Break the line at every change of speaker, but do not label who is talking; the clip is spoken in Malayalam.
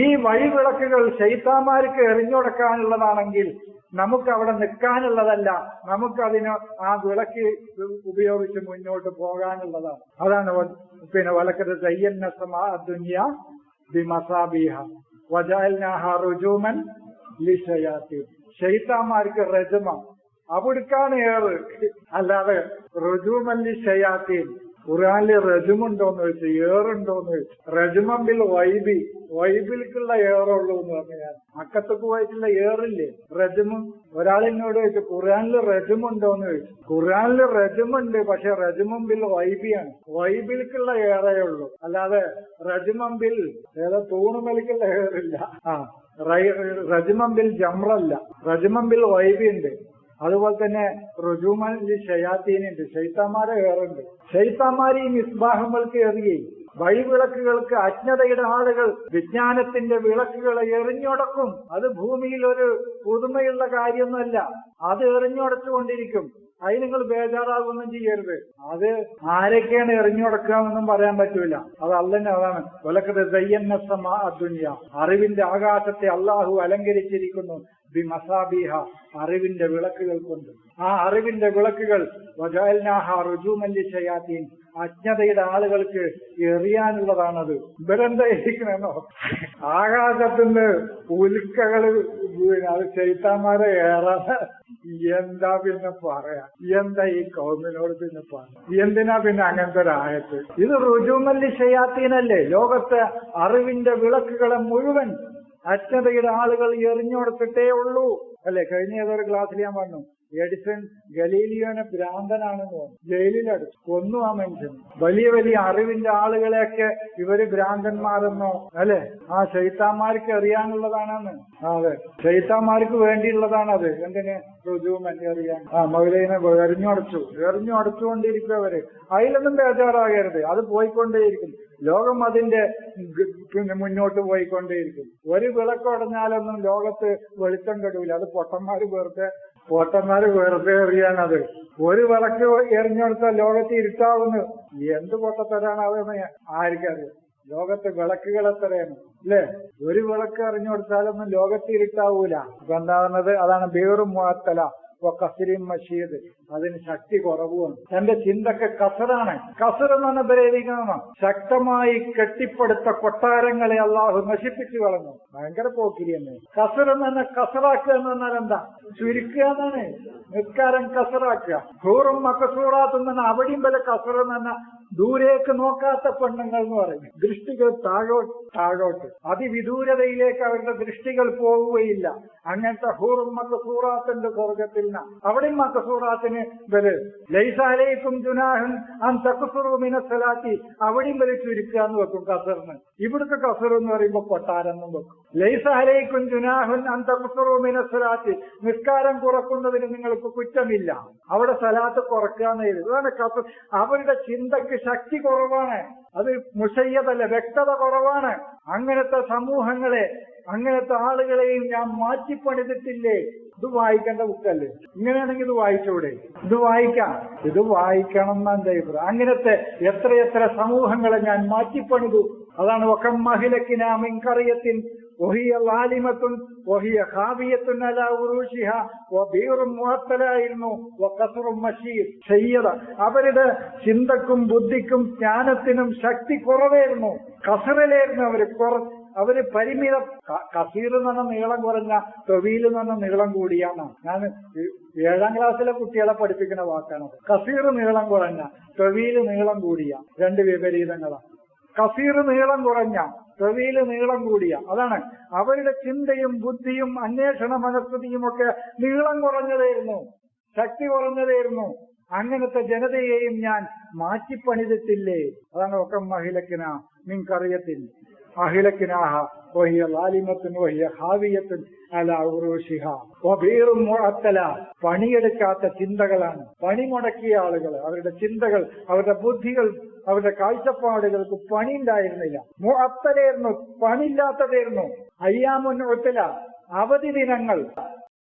ഈ വഴിവിളക്കുകൾ ശൈത്താന്മാർക്ക് എറിഞ്ഞുടക്കാനുള്ളതാണെങ്കിൽ നമുക്ക് അവിടെ നിൽക്കാനുള്ളതല്ല. നമുക്കതിന് ആ വിളക്ക് ഉപയോഗിച്ച് മുന്നോട്ട് പോകാനുള്ളതാണ്. അതാണ് പിന്നെ വലക്കത് തയ്യന്ന സമാ ദുനിയ ബിമസാബിഹ വജാൽനാഹ റുജൂമൻ ലിഷയാത്തി അവിടുക്കാണ് ഏറ്. അല്ലാതെ റുജൂമല്ലി ഷയാത്തീൻ ഖുറാനിൽ റജുമുണ്ടോന്ന് ചോദിച്ചു ഏറുണ്ടോന്ന് ചോദിച്ചു. റജുമമ്പിൽ വൈബി. വൈബിൽക്കുള്ള ഏറുള്ളൂ എന്ന് പറഞ്ഞാൽ അക്കത്തൊക്കെ പോയിട്ടുള്ള ഏറില്ലേ റജമും ഒരാളിനോട് ചോദിച്ചു ഖുറാനിൽ റജുമുണ്ടോന്ന് ചോദിച്ചു. ഖുറാനിൽ റജമുണ്ട് പക്ഷെ റജുമമ്പിൽ വൈബിയാണ് വൈബിൽക്കുള്ള ഏറേ ഉള്ളൂ. അല്ലാതെ റജുമമ്പിൽ ഏതോ തൂണുമലിക്കുള്ള ഏറില്ല ആ റജമം ബിൽ ജമ്രല്ല റജുമമ്പിൽ വൈബി ഉണ്ട്. അതുപോലെ തന്നെ റുജുമലി ഷയാത്തീനുണ്ട് ശൈത്താന്മാരെ ഏറുണ്ട് ശൈത്താന്മാർ ഈ മിസ്ബാഹങ്ങൾക്ക് എറിയുകയും വഴിവിളക്കുകൾക്ക് അജ്ഞതയുടെ ആളുകൾ വിജ്ഞാനത്തിന്റെ വിളക്കുകളെ എറിഞ്ഞൊടക്കും. അത് ഭൂമിയിൽ ഒരു പുതുമയുള്ള കാര്യമൊന്നുമല്ല. അത് എറിഞ്ഞുടച്ചുകൊണ്ടിരിക്കും. അതിന് നിങ്ങൾ ബേജാറാകൊന്നും ചെയ്യരുത്. അത് ആരൊക്കെയാണ് എറിഞ്ഞുടക്കാമെന്നും പറയാൻ പറ്റൂല. അത് അല്ലന്നെ അതാണ്. വിലക്കത് ദയ്യന്നസമാ അദ്ദുന്യ അറിവിന്റെ ആകാശത്തെ അള്ളാഹു അലങ്കരിച്ചിരിക്കുന്നു. ബി മസാബിഹ അറിവിന്റെ വിളക്കുകൾ കൊണ്ട്. ആ അറിവിന്റെ വിളക്കുകൾ വജാൽനാഹ റുജുമല്ലി ഷയാത്തീൻ അജ്ഞതയുടെ ആളുകൾക്ക് എറിയാനുള്ളതാണത്. ഇവരെന്താ ഇരിക്കണെന്നോ വീണ് അത് ചൈത്താന്മാരെ ഏറാതെ എന്താ പിന്നെ പറയാ? എന്താ ഈ കൗമിനോട് പിന്നെ പറയാ? എന്തിനാ പിന്നെ അങ്ങനത്തെ ഒരായത്ത് ഇത് റുജുമല്ലി ഷയാത്തീനല്ലേ ലോകത്തെ അറിവിന്റെ വിളക്കുകളെ മുഴുവൻ അജ്ഞതയുടെ ആളുകൾ എറിഞ്ഞുകൊടുത്തിട്ടേ ഉള്ളൂ. അല്ലെ? കഴിഞ്ഞ ഏതൊരു ക്ലാസ്സിൽ ഞാൻ പറഞ്ഞു എഡിസൺ ഗലീലിയോനെ ഭ്രാന്തനാണെന്ന് പറഞ്ഞു ജയിലിലടുത്തു. കൊന്നു ആ മനുഷ്യൻ വലിയ വലിയ അറിവിന്റെ ആളുകളെയൊക്കെ ഇവർ ഭ്രാന്തന്മാരെന്നോ അല്ലെ? ആ ചൈത്താന്മാർക്ക് അറിയാനുള്ളതാണെന്ന്. അതെ. ശൈത്താന്മാർക്ക് വേണ്ടിയുള്ളതാണത്. എന്തിന്? റുജുമൻ അറിയാൻ. ആ മൗലൈനെ എറിഞ്ഞടച്ചു എറിഞ്ഞു അടച്ചുകൊണ്ടിരിക്കുന്നവര് അതിലൊന്നും ബേജാറാകരുത്. അത് പോയിക്കൊണ്ടേയിരിക്കും. ലോകം അതിന്റെ പിന്നെ മുന്നോട്ട് പോയിക്കൊണ്ടേയിരിക്കും. ഒരു വിളക്കുടഞ്ഞാലൊന്നും ലോകത്ത് വെളിച്ചം കെടൂല. അത് പൊട്ടന്മാര് വെറുതെ പൊട്ടന്മാര് വെറുതെ എറിയാണത് ഒരു വിളക്ക് എറിഞ്ഞെടുത്താൽ ലോകത്ത് ഇരുട്ടാവുന്നു. എന്ത് പൊട്ടത്തരാണ് അതെന്ന് ആർക്കറിയാം. ലോകത്ത് വിളക്കുകൾ എത്രയാണ് അല്ലേ? ഒരു വിളക്ക് എറിഞ്ഞുകൊടുത്താലൊന്നും ലോകത്ത് ഇരുട്ടാവൂല. അപ്പൊ എന്താ പറഞ്ഞത്? അതാണ് ബേറും മുഅത്തല. കസരിയും മഷീദ് അതിന് ശക്തി കുറവുമാണ് തന്റെ ചിന്തക്ക് കസറാണ്. കസർ എന്ന് പറഞ്ഞ പ്രേരിക്കണം ശക്തമായി കെട്ടിപ്പടുത്ത കൊട്ടാരങ്ങളെ അള്ളാഹു നശിപ്പിച്ചു കളഞ്ഞു. ഭയങ്കര പോക്കിരി തന്നെ. കസർ എന്ന കസറാക്കുക എന്ന് പറഞ്ഞാൽ എന്താ? ചുരുക്കുക എന്നാണ്. നിസ്കാരം കസറാക്കുക. ഹൂറും മക്കസൂറാത്തും തന്നെ അവിടെയും വല്ല കസർ എന്ന് ദൂരേക്ക് നോക്കാത്ത പെണ്ണുങ്ങൾ എന്ന് പറഞ്ഞു ദൃഷ്ടികൾ താഴോട്ട് താഴോട്ട്. അതിവിദൂരതയിലേക്ക് അവരുടെ ദൃഷ്ടികൾ പോവുകയില്ല. അങ്ങനത്തെ ഹൂറും മക്കസൂറാത്തിന്റെ സ്വർഗത്തിൽ നിന്ന്. അവിടെയും മക്കസൂറാത്തിന് വൽ ലൈസാലേക്കും ജുനാഹൻ അൻ തക്കുസുറുമിന അവിടെയും വൽ ചുരുക്കുക എന്ന് വെക്കും കസറിന്. ഇവിടുത്തെ കസർ എന്ന് പറയുമ്പോ കൊട്ടാരെന്നും വെക്കും. ലൈസാലേക്കും ജുനാഹുൻ അൻ തക്കുസുറുമിന മിനസ്സലാത്തി നിസ്കാരം കുറക്കുന്നതിന് നിങ്ങൾക്ക് കുറ്റമില്ല. അവിടെ സലാത്ത് കുറക്കുക എന്ന് എഴുതി അതാണ് കസർ. അവരുടെ ചിന്തക്ക് ശക്തി കുറവാണ്. അത് മുഷയ്യതല്ല വ്യക്തത കുറവാണ്. അങ്ങനത്തെ സമൂഹങ്ങളെ അങ്ങനത്തെ ആളുകളെയും ഞാൻ മാറ്റിപ്പണിതിട്ടില്ലേ? ഇത് വായിക്കേണ്ട ബുക്കല്ലേ? ഇങ്ങനെയാണെങ്കിൽ ഇത് വായിച്ചൂടെ? ഇത് വായിക്കാം. ഇത് വായിക്കണം എന്നാണ് അഭിപ്രായം അങ്ങനത്തെ എത്രയെത്ര സമൂഹങ്ങളെ ഞാൻ മാറ്റിപ്പണിതു. അതാണ് ഒക്കെ മഹിലക്കിനാമിൻ കറിയത്തിൻ وهي ظالمة وهي خاوية على عروشها وبئر മുഅത്തലായിരുന്നു وقصر مشيد ചെയ്യത അവരുടെ ചിന്തക്കും ബുദ്ധിക്കും ജ്ഞാനത്തിനും ശക്തി കുറവായിരുന്നു കസറിലായിരുന്നു അവര് കുറ അവര് പരിമിത ക- കസീർ എന്ന് പറഞ്ഞ നീളം കുറഞ്ഞ തൊവീൽ എന്ന് പറഞ്ഞ നീളം കൂടിയാണ് ഞാൻ ഏഴാം ക്ലാസ്സിലെ കുട്ടികളെ പഠിപ്പിക്കുന്ന വാക്കാണ് കസീർ നീളം കുറഞ്ഞ തൊവീൽ നീളം കൂടിയ രണ്ട് വിപരീതങ്ങളാണ് കസീർ നീളം കുറഞ്ഞ തൊവീൽ നീളം കൂടിയ അതാണ്. അവരുടെ ചിന്തയും ബുദ്ധിയും അന്വേഷണ മനസ്ഥിതിയും ഒക്കെ നീളം കുറഞ്ഞതായിരുന്നു ശക്തി കുറഞ്ഞതായിരുന്നു. അങ്ങനത്തെ ജനതയെയും ഞാൻ മാറ്റിപ്പണിതിട്ടില്ലേ? അതാണ് ഒക്കെ മഹിലക്കിന നിങ്ങൾക്കറിയത്തിൽ അഹിലക്കിനാഹ വഹിയ ലാലിമത്തുൻ വഹിയ ഹാവിയത്തുൻ അല ഉറൂഷിഹ വബീറും മുഴത്തല പണിയെടുക്കാത്ത ചിന്തകളാണ്. പണിമുടക്കിയ ആളുകൾ അവരുടെ ചിന്തകൾ അവരുടെ ബുദ്ധികൾ അവരുടെ കാഴ്ചപ്പാടുകൾക്ക് പണി ഉണ്ടായിരുന്നില്ല മുഅത്തലായിരുന്നു പണിയില്ലാത്തതായിരുന്നു. അയ്യാമുൻ ഒത്തല അവധി ദിനങ്ങൾ.